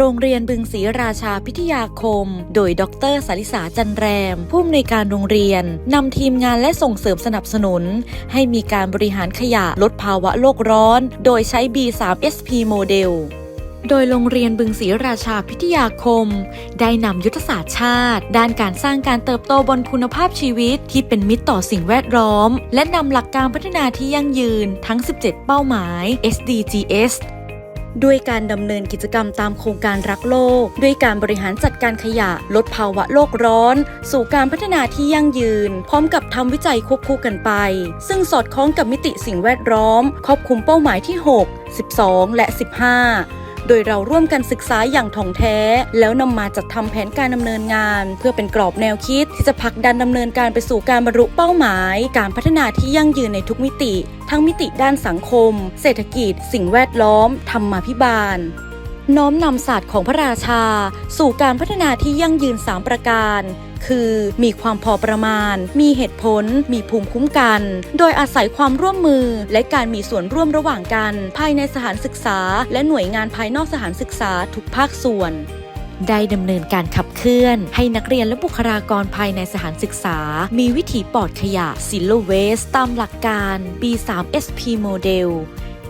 โรงเรียนบึงศรีราชาพิทยาคม โดยดรสาริสาจันแรม ผู้อำนวยการโรงเรียนนำทีมงานและส่งเสริมสนับสนุน ให้มีการบริหารขยะลดภาวะโลกร้อน โดยใช้ B3SP โมเดลโดยโรงเรียนบึงศรีราชาพิทยาคม ได้นำยุทธศาสตร์ชาติ ด้านการสร้างการเติบโตบนคุณภาพชีวิตที่เป็นมิตรต่อสิ่งแวดล้อม และนำหลักการพัฒนาที่ยั่งยืนทั้ง 17 เป้าหมาย SDGs ด้วยการดำเนินกิจกรรมตามโครงการรักโลก ด้วยการบริหารจัดการขยะ ลดภาวะโลกร้อน สู่การพัฒนาที่ยั่งยืน พร้อมกับทำวิจัยควบคู่กันไป ซึ่งสอดคล้องกับมิติสิ่งแวดล้อม ครอบคลุมเป้าหมายที่ 6 12 และ 15 โดยเราร่วมกันศึกษาอย่างถ่องแท้ แล้วนำมาจัดทำแผนการดำเนินงาน เพื่อเป็นกรอบแนวคิด ที่จะผลักดันดำเนินการไปสู่การบรรลุเป้าหมาย การพัฒนาที่ยั่งยืนในทุกมิติ ทั้งมิติด้านสังคม เศรษฐกิจ สิ่งแวดล้อมธรรมาภิบาลน้อมนำศาสตร์ของพระราชา สู่การพัฒนาที่ยั่งยืน 3 ประการ คือมีความพอประมาณ มีเหตุผล มีภูมิคุ้มกัน โดยอาศัยความร่วมมือ และการมีส่วนร่วมระหว่างกัน ภายในสถานศึกษา และหน่วยงานภายนอกสถานศึกษาทุกภาคส่วนได้ดำเนินการขับเคลื่อน ให้นักเรียนและบุคลากรภายในสถานศึกษา มีวิถีปลอดขยะ Zero Waste ตามหลักการ B3SP Model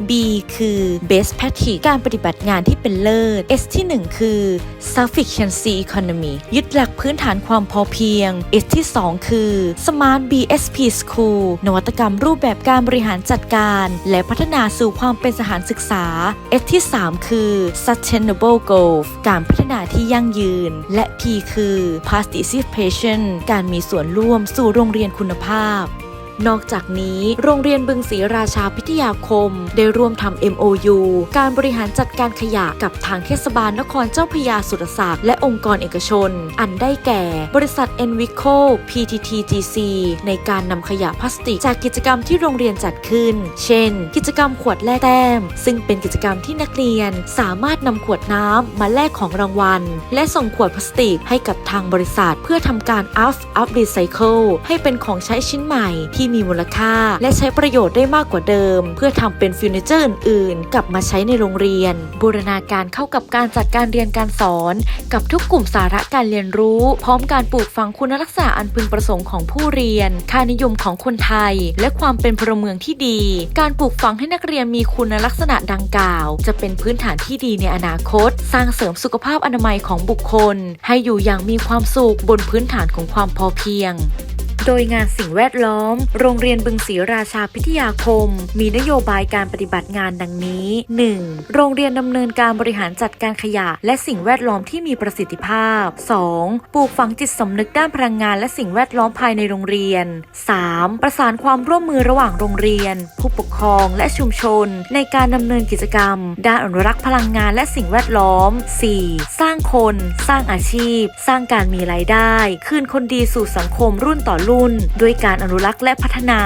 B คือ Best Practice การปฏิบัติงานที่เป็นเลิศ S ที่ 1 คือ Sufficiency Economy ยึดหลักพื้นฐานความพอเพียง S ที่ 2 คือ Smart BSP School นวัตกรรมรูปแบบการบริหารจัดการ และพัฒนาสู่ความเป็นสถานศึกษา S ที่ 3 คือ Sustainable Growth การพัฒนาที่ยั่งยืน และ P คือ Participation การมีส่วนร่วมสู่โรงเรียนคุณภาพ นอกจากนี้โรงเรียนบึงศรีราชาพิทยาคม ได้ร่วมทำ MOU การบริหารจัดการขยะกับทางเทศบาลนครเจ้าพยาสุรศักดิ์และองค์กรเอกชน อันได้แก่ บริษัท Envico PTTGC ในการนำขยะพลาสติก จากกิจกรรมที่โรงเรียนจัดขึ้น เช่น กิจกรรมขวดแลกแต้ม ซึ่งเป็นกิจกรรมที่นักเรียนสามารถนำขวดน้ำมาแลกของรางวัล และส่งขวดพลาสติกให้กับทางบริษัท เพื่อทำการ up up recycle ให้เป็นของใช้ชิ้นใหม่ที่มีมูลค่า และใช้ประโยชน์ได้มากกว่าเดิม เพื่อทำเป็นเฟอร์นิเจอร์อื่นๆ กลับมาใช้ในโรงเรียน บูรณาการเข้ากับการจัดการเรียนการสอน กับทุกกลุ่มสาระการเรียนรู้ พร้อมการปลูกฝังคุณลักษณะอันพึงประสงค์ของผู้เรียน ค่านิยมของคนไทย และความเป็นพลเมืองที่ดี การปลูกฝังให้นักเรียนมีคุณลักษณะดังกล่าว จะเป็นพื้นฐานที่ดีในอนาคต สร้างเสริมสุขภาพอนามัยของบุคคล ให้อยู่อย่างมีความสุขบนพื้นฐานของความพอเพียง โดยงานสิ่งแวดล้อม โรงเรียนบึงศรีราชาพิทยาคม มีนโยบายการปฏิบัติงานดังนี้ 1. โรงเรียนดำเนินการบริหารจัดการขยะ และสิ่งแวดล้อมที่มีประสิทธิภาพ 2. ปลูกฝังจิตสำนึกด้านพลังงานและสิ่งแวดล้อมภายในโรงเรียน 3. ประสานความร่วมมือระหว่างโรงเรียน ผู้ปกครองและชุมชน ในการดำเนินกิจกรรม ด้านอนุรักษ์พลังงานและสิ่งแวดล้อม 4. สร้างคน สร้างอาชีพ สร้างการมีรายได้ คืนคนดีสู่สังคมรุ่นต่อรุ่นรุ่น ด้วยการอนุรักษ์และพัฒนา